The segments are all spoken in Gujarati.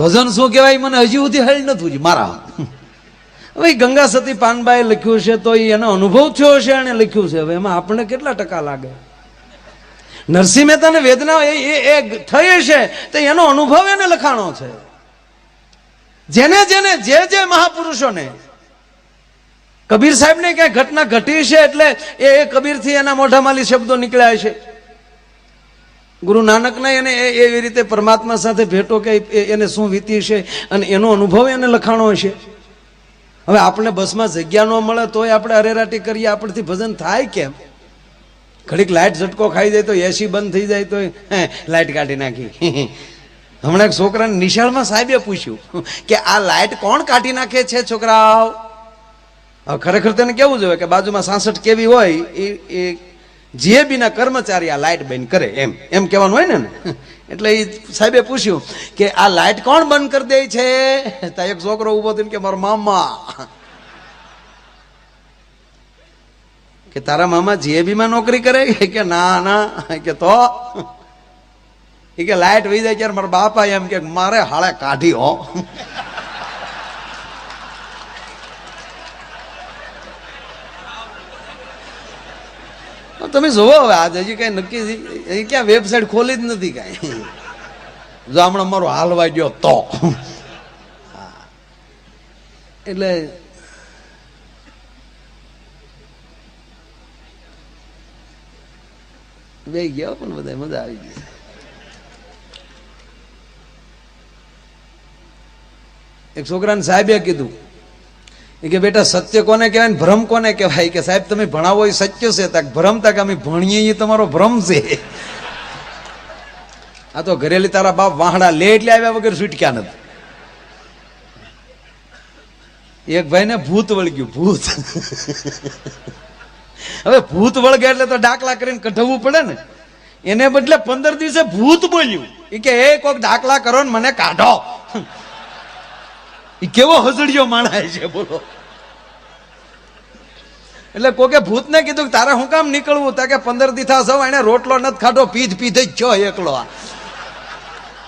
ભજન શું કહેવાય? મને હજી સુધી હળ નથી મારા હવે ગંગા સતી પાનબાએ લખ્યું છે તો એ એનો અનુભવ થયો છે અને લખ્યું છે. હવે એમાં આપણને કેટલા ટકા લાગે? નરસિંહ મહેતાને વેદના એ, એ- થઈ છે, તો એનો અનુભવ એને લખાણો છે. જેને જેને, જે જે મહાપુરુષોને. કબીર સાહેબને ક્યાંય ઘટના ઘટી છે એટલે એ કબીરથી એના મોઢામાંથી શબ્દો નીકળ્યા છે. ગુરુ નાનકને એને એવી રીતે પરમાત્મા સાથે ભેટો કે એને શું વીતી છે અને એનો અનુભવ એને લખાણો છે. હવે આપણે બસમાં જગ્યા ન મળે તોય આપણે અરેરાટી કરીએ, આપણથી ભજન થાય કેમ? ઘડીક લાઇટ ઝટકો ખાઈ જાય તો એસી બંધ થઈ જાય તો લાઇટ કાઢી નાખી. હમણાં એક છોકરાને નિશાળમાં સાહેબે પૂછ્યું કે આ લાઇટ કોણ કાઢી નાખે છે છોકરાઓ? ખરેખર તેને કેવું જોઈએ કે બાજુમાં સાસઠ કેવી હોય એ જીએબીના કર્મચારી આ લાઇટ બંધ કરે, એમ એમ કહેવાનું હોય ને એટલે એ સાહેબે પૂછ્યું કે આ લાઇટ કોણ બંધ કરી દે છે? તો એક છોકરો ઊભો થઈને કે મારા મામા. કે તારા મામા જીએબીમાં નોકરી કરે? કે ના ના. કે તો? કે લાઇટ વહી જાય ત્યારે મારા બાપા એમ કે, મારે હાળે કાઢી હો. તમે જોવો હવે આજ હજી કઈ નક્કી હજી ક્યાં વેબસાઇટ ખોલી જ નથી કાંઈ. જો હમણાં મારો હાલવા ગયો તો. એટલે બે ગયા પણ બધા મજા આવી ગઈ. એક છોકરાને સાહેબે કીધું કે બેટા સત્ય કોને કહેવાય ભ્રમ કોને કહેવાય? કે સાહેબ, તમે ભણાવો એ સત્ય છે, તાક ભ્રમ તાક અમે ભણીએ એ તમારો ભ્રમ છે. આ તો ઘરેલી તારા બાપ વાહડા લે એટલે આવ્યા વગર છૂટક્યા નથી. એક ભાઈને ભૂત વળગ્યું, ભૂત. હવે ભૂત વળગે એટલે તો ડાકલા કરીને કઢાવવું પડે ને. એને બદલે પંદર દિવસે ભૂત બોલ્યું. એ કે, એ કોઈક ડાકલા કરો ને મને કાઢો. એ કેવો હસડિયો માણાય છે, બોલો. એટલે કોકે ભૂતને કીધું કે તારે હું કામ નીકળવું? તા કે પંદર દીથા સૌ એને રોટલો નથી ખાધો, પીધ પીધે જ છો એકલો આ.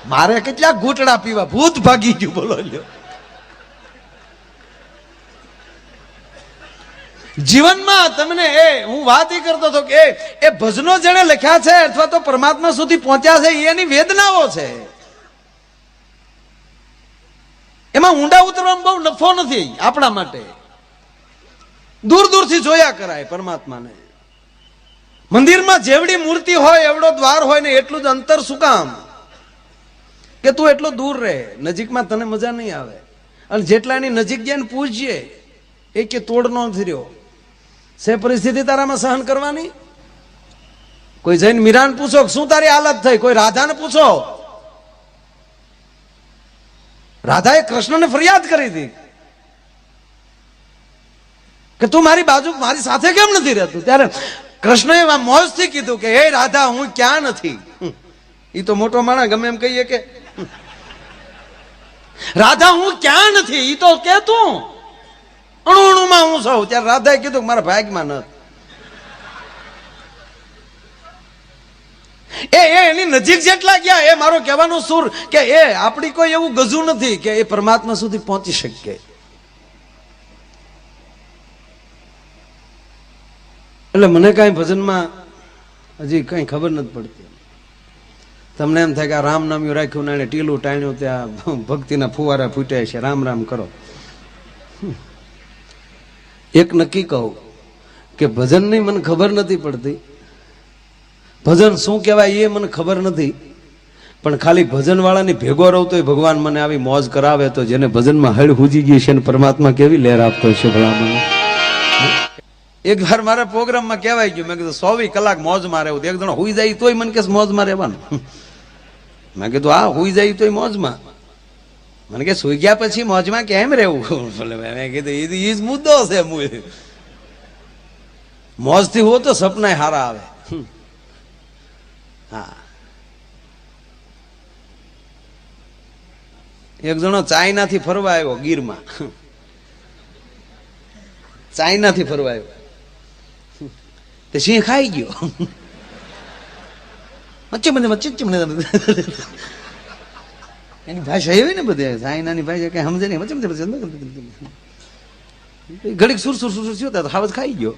મારે કેટલા ઘૂંટડા પીવા? ભૂત ભાગી ગયું, બોલો લ્યો. જીવનમાં તમને એ, હું વાત એ કરતો હતો કે એ- ભજનો જેણે લખ્યા છે અથવા તો પરમાત્મા સુધી પહોંચ્યા છે, એની વેદનાઓ છે. એમાં ઊંડા ઉતરવામાં બહુ નફો નથી આપણા માટે. દૂર દૂરથી જોયા કરાય પરમાત્માને. મંદિરમાં જેવડી મૂર્તિ હોય, એવડો દ્વાર હોય ને એટલું જ અંતર શું કામ? કે તું એટલો દૂર રહે, નજીકમાં તને મજા નહીં આવે. અને જેટલા એની નજીક જઈને પૂછજે, એ કે તોડ નો રહ્યો સે પરિસ્થિતિ તારામાં સહન કરવાની? કોઈ જઈને મીરાન પૂછો શું તારી હાલત થઈ? કોઈ રાધાને પૂછો? રાધાએ કૃષ્ણને ફરિયાદ કરી હતી કે તું મારી બાજુ મારી સાથે કેમ નથી રહેતું? ત્યારે કૃષ્ણએ મોજથી કીધું કે, હે રાધા, હું ક્યાં નથી? એ તો મોટો માણસ ગમે એમ કહીએ કે રાધા, હું ક્યાં નથી? એ તો કે તું અણુ અણુમાં હું સૌ ત્યારે રાધાએ કીધું કે, મારા ભાગમાં નથી. એ એની નજીક જેટલા ગયા, એ મારો કહેવાનો સુર કે એ, આપણી કોઈ એવું ગજુ નથી કે એ પરમાત્મા સુધી પહોંચી શકે. એટલે મને કાંઈ ભજનમાં હજી કંઈ ખબર નથી પડતી. તમને એમ થાય કે આ રામ નામ્યું રાખ્યું ને એને ટીલું ટાણ્યું ત્યાં ભક્તિના ફુવારા ફૂટ્યા છે, રામ રામ કરો. એક નક્કી કહું કે ભજનની મને ખબર નથી પડતી. ભજન શું કહેવાય એ મને ખબર નથી. પણ ખાલી ભજનવાળાની ભેગો રહું તો ભગવાન મને આવી મોજ કરાવે તો જેને ભજનમાં હળ હુજી ગઈ છે ને પરમાત્મા કેવી લહેર આપતો છે ભલા મને. એક વાર મારા પ્રોગ્રામમાં કહેવાય ગયું. મેં કીધું, સોવી કલાક મોજમાં રહેવું એક જણો હુઈ જાય તોય મને કે મોજમાં રહેવાનું. મેં કીધું આ હુઈ જાય તોય મોજમાં. મને કે સુઈ ગયા પછી મોજમાં કેમ રહેવું? મેં કીધું એ જ મુદ્દો છે મોજથી હો તો સપના હારા આવે. હા. એક જણો ચાઇનાથી ફરવા આવ્યો ગીરમાં. ચાઇનાથી ફરવા આવ્યો. તે સિંહ ખાઈ ગયો. વચ્ચે મને વચ્ચે મને એની ભાષા એવી ને બધી, ચાઇનાની ભાષા કઈ સમજે નહીં. વચમ વચમ ઘડીક સુર સુર સુર થયો તો ખાઈ ગયો.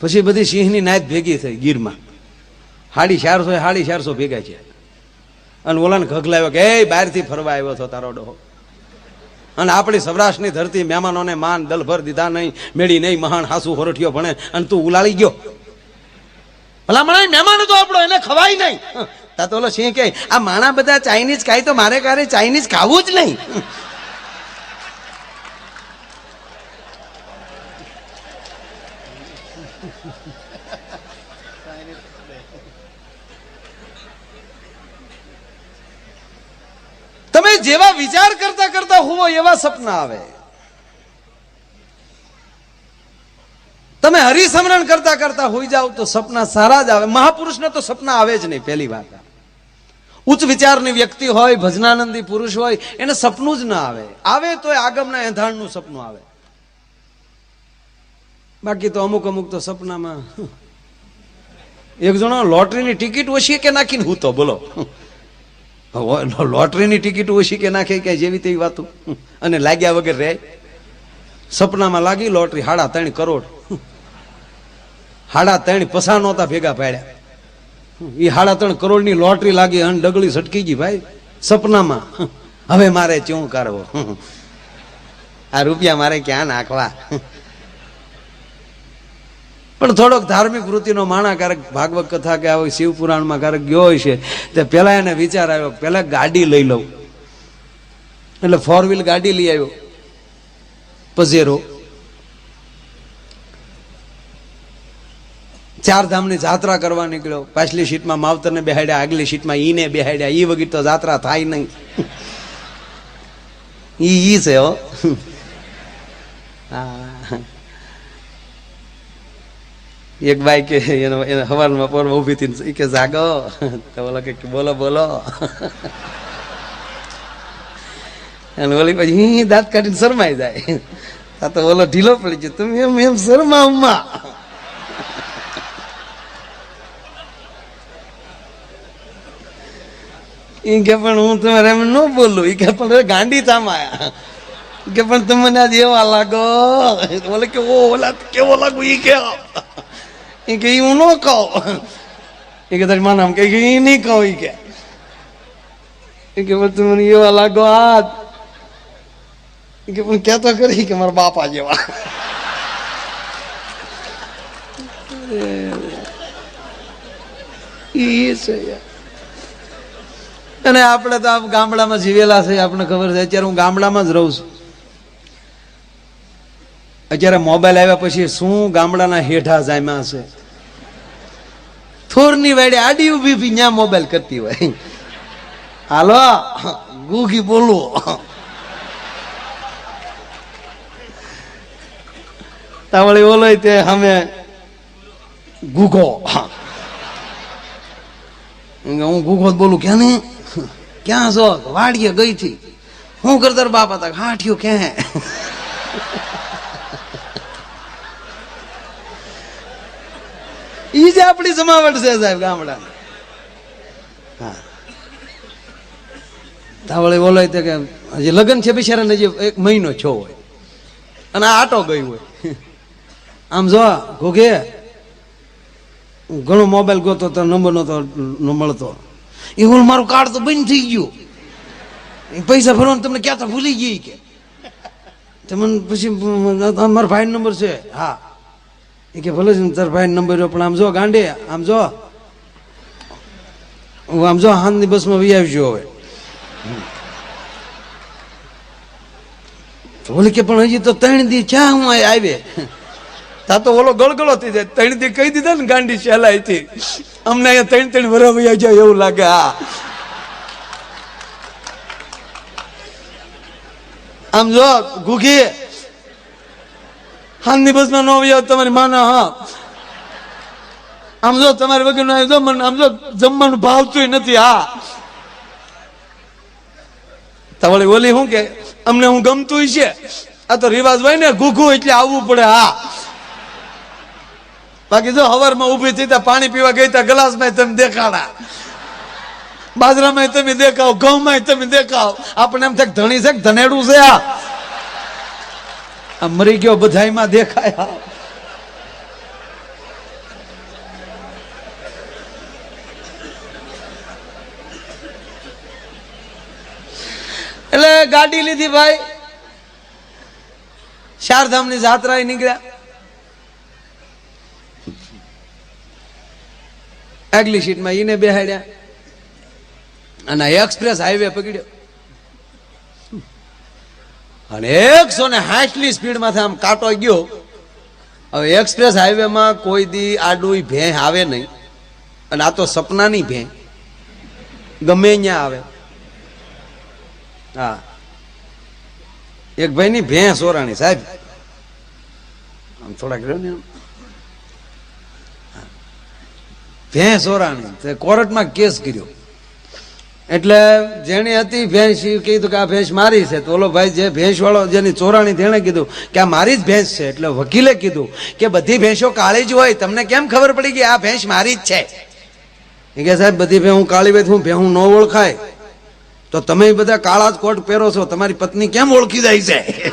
પછી બધી સિંહની નાયત ભેગી થઈ ગીરમાં. હાડી ચારસો સાડી ચારસો ભેગા છે. અને ઓલાને ઘગલાવ્યો કે, એ, બહારથી ફરવા આવ્યો છો તારો ડોહો. અને આપણી સૌરાષ્ટ્રની ધરતી મહેમાનોને માન દલભર દીધા નહીં, મેળી નહીં, મહાન હાસુ હોરઠિયો ભણે, અને તું ઉલાળી ગયો. ભલામણ મહેમાન તો આપણો, એને ખવાય નહીં. તા તો ઓલો સિંહ કે આ માણા બધા ચાઇનીઝ ખાય તો મારે કારે ચાઇનીઝ ખાવું જ નહીં તમે જેવા વિચાર કરતા કરતા હોવો એવા સપના આવે. તમે હરિસમરણ કરતા કરતા હોઈ જાવ તો સપના સારા જ આવે. મહાપુરુષને તો સપના આવે જ નહીં, પહેલી વાત. ઉચ્ચ વિચારની વ્યક્તિ હોય, ભજનાનંદી પુરુષ હોય, એને સપનું જ ના આવે. આવે તો આગમના એંધાણનું સપનું આવે. બાકી તો અમુક અમુક તો સપનામાં, એક જણો લોટરીની ટિકિટ ઓછી કે નાખીને હું તો બોલો. લોટરીની ટિકિટ ઓછી કે નાખે કે જેવી તેવી વાતો? અને લાગ્યા વગર રહે. સપનામાં લાગી લોટરી હાડા ત્રણ કરોડ. હાડા ત્રણ પસા નહોતા ભેગા પાડ્યા. એ હાડા ત્રણ કરોડની લોટરી લાગી અને ડગલી સટકી ગઈ ભાઈ. સપનામાં. હવે મારે ચું કરવો આ રૂપિયા મારે ક્યાં નાખવા? પણ થોડોક ધાર્મિક વૃત્તિનો માણા ક્યારેક ભાગવત કથા કે આવે શિવપુરાણમાં ક્યારેક ગયો હોય છે, તે પહેલાં એને વિચાર આવ્યો, પહેલાં ગાડી લઈ લઉં. એટલે ફોર વ્હીલ ગાડી લઈ આવ્યો. પઝેરો ચાર ધામની જાત્રા કરવા નીકળ્યો. પાછલી સીટમાં માવતરને બેહાડ્યા, આગલી સીટમાં ઈને બેહાડ્યા. ઈ વગર તો જાત્રા થાય નહીં. ઈ ઈ છે હો. હા. એક બાઈ કે એનો, એને હવારમાં, પોરમાં ઊભી હતી એ કે, જાગો. તો બોલો કે બોલો બોલો. અને ઓલી પછી હી દાંત કાઢીને શરમાઈ જાય. આ તો ઓલો ઢીલો પડી ગયો. તમે એમ એમ શરમા ઉમા ઈ કે, પણ હું તમારે એમ ન બોલું. ઈ કે, પણ ગાંડી થામાયા કે, પણ તમે મને આજ એવા લાગો. બોલે કે ઓ ઓલા કેવો લાગુ. ઈ કે ઈ કે હું ન કહું. એ કે તારી માનામ કે એ નહીં કહું એ કે. ઈ કે તમે મને એવા લાગો આ ઈ કે પણ કહેતો કરી કે મારા બાપા જેવા. એ છે અને આપણે તો ગામડામાં જીવેલા છે આપણને ખબર છે, અત્યારે હું ગામડામાં જ રહું છું. અત્યારે મોબાઈલ આવ્યા પછી શું ગામડાના હેઠા જામ્યા છે? થોરની વાડે આડી ઊભી બી ન્યા મોબાઈલ કરતી હોય. હાલો, ગુગી બોલવો તાવળી ઓલો તે અમે ગુગો. હું ગુગો બોલું, ક્યાં નહીં ક્યાં છો? વાડીએ ગઈ થી. હું કરતર બાપા તક હાઠ્યો ક્યાં ઈ જ આપણી જમાવટ છે સાહેબ ગામડા હા. તાવળે બોલાય તો કે હજી લગ્ન છે બિચારાને હજી એક મહિનો છો હોય. અને આ આટો ગઈ હોય. આમ જો, ઘોઘે, ઘણો મોબાઈલ ગોતો તો નંબર નતો મળતો. એ હું મારું કાર્ડ તો બંધ થઈ ગયું. એ પૈસા ભરવાનું તમને ક્યાં તો ભૂલી ગઈ કે. તમને પછી, મારો ભાઈ નંબર છે. હા. એ કે ભલે ભાઈ નંબર પણ આમ જો ગાંડે આમ જો. હું આમ જો હાનની બસમાં વી આવજો હવે. ઓલે કે પણ હજી તો ત્રણ દી ચા હું આવે તા તો ઓલો ગળગળો થઈ જાય. ત્રણ દી કહી દીધા ને ગાંડી સહેલાઈ થી અમને અહીંયા ત્રણ ત્રણ વરસ વયા જાય એવું લાગે હા. આમ જો ગુગી હાલની દિવસમાં નો આવ્યા તમારી માના, હા. આમ જો તમારી વગર નો આવ્યો આમ જો જમવાનું ભાવતું નથી, હા. તમારી ઓલી શું કે, અમને હું ગમતું છે. આ તો રિવાજ હોય ને, ઘૂઘું એટલે આવવું પડે, હા. બાકી જો હવારમાં ઊભી થઈ પાણી પીવા ગઈ ત્યાં ગ્લાસમાં તમે દેખાડા. બાજરામાં તમે દેખાવ ઘઉંમાં તમે દેખાવ. આપણે એમ થાય ધણી છે ધનેડું છે આ આ મરી ગયો, બધાયમાં દેખાય એટલે ગાડી લીધી ભાઈ. ચારધામની જાત્રા નીકળ્યા. આગલી સીટમાં ઈને બેહાડ્યા. અને એક્સપ્રેસ હાઈવે પકડ્યો. અને એકસો ને સાઠની સ્પીડમાંથી આમ કાંટો ગયો. હવે એક્સપ્રેસ હાઈવેમાં કોઈ દી આડું ભેં આવે નહીં. અને આ તો સપનાની ભેં ગમે ત્યાં આવે. હા. એક ભાઈની ભેં સોરાણી સાહેબ. આમ થોડાક રહ્યો ને. ભેં સોરાણી કોર્ટમાં કેસ કર્યો. એટલે જેની હતી ભેંસ એ કીધું કે આ ભેંસ મારી છે. તો ઓલો ભાઈ જે ભેંસ વાળો જેની ચોરાણી તેણે કીધું કે આ મારી જ ભેંસ છે. એટલે વકીલે કીધું કે બધી ભેંસો કાળી જ હોય. તમને કેમ ખબર પડી કે આ ભેંસ મારી જ છે? એ કે સાહેબ, બધી ભેં કાળી હોય હું ભેં ન ઓળખાય. તો તમે બધા કાળા જ કોટ પહેરો છો. તમારી પત્ની કેમ ઓળખી જાય છે?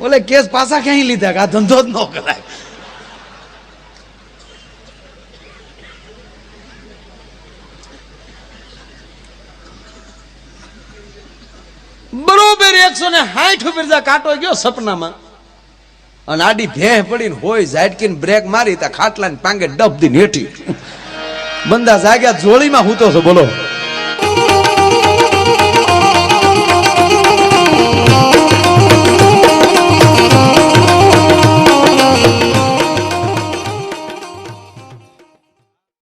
ઓલે કેસ પાછા ક્યાંય લીધા કે આ ધંધો જ ન કરાય બરોબર એકસો ને હાઠ ઉપર કાંટો ગયો સપનામાં. અને આડી ભેં પડીને હોય ઝાટકીને બ્રેક મારી ત્યાં ખાટલાને પાંગે ડબ દી હેઠી. બંદા જાગ્યા, જોળીમાં હું તો બોલો.